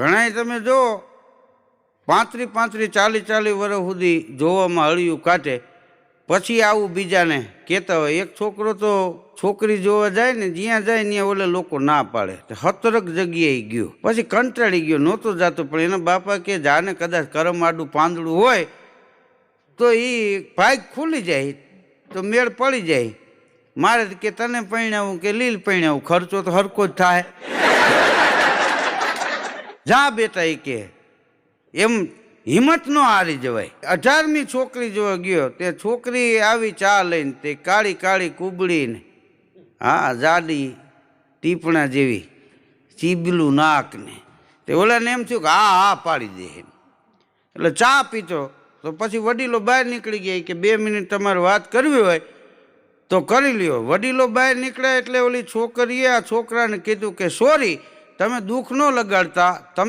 ઘણાય તમે જો, પાંત્રી પાંત્રી ચાલી ચાલી વર્ષ સુધી જોવામાં હળિયું કાઢે, પછી આવું બીજાને કહેતા હોય, એક છોકરો તો છોકરી જોવા જાય ને, જ્યાં જાય ત્યાં ઓલે લોકો ના પાડે. હતરક જગ્યાએ ગયો. પછી કંટાળી ગયો, નહોતો જતો, પણ એના બાપા કે જાને કદાચ કરમ આડું પાંદડું હોય, તો એ ભાગ ખુલી જાય, તો મેળ પડી જાય. મારે કે, તને પૈણાવું કે લીલ પૈણાવું? ખર્ચો તો હરકો જ થાય. જા બેટા એ કે. એમ હિંમત ન હારી જવાય. અઢારમી છોકરી જોવા ગયો, તે છોકરી આવી ચા લઈને તે કાળી કાળી કુબડીને હા, જાડી ટીપણા જેવી ચીબલું નાક ને તે ઓલાને એમ થયું કે હા હા, પાડી દે એટલે ચા પીતો, તો પછી વડીલો બહાર નીકળી ગયા કે બે મિનિટ તમારે વાત કરવી હોય, તો કરી લ્યો. વડીલો બહાર નીકળ્યા એટલે ઓલી છોકરીએ આ છોકરાને કીધું કે સોરી તમે દુઃખ ન લગાડતા તમે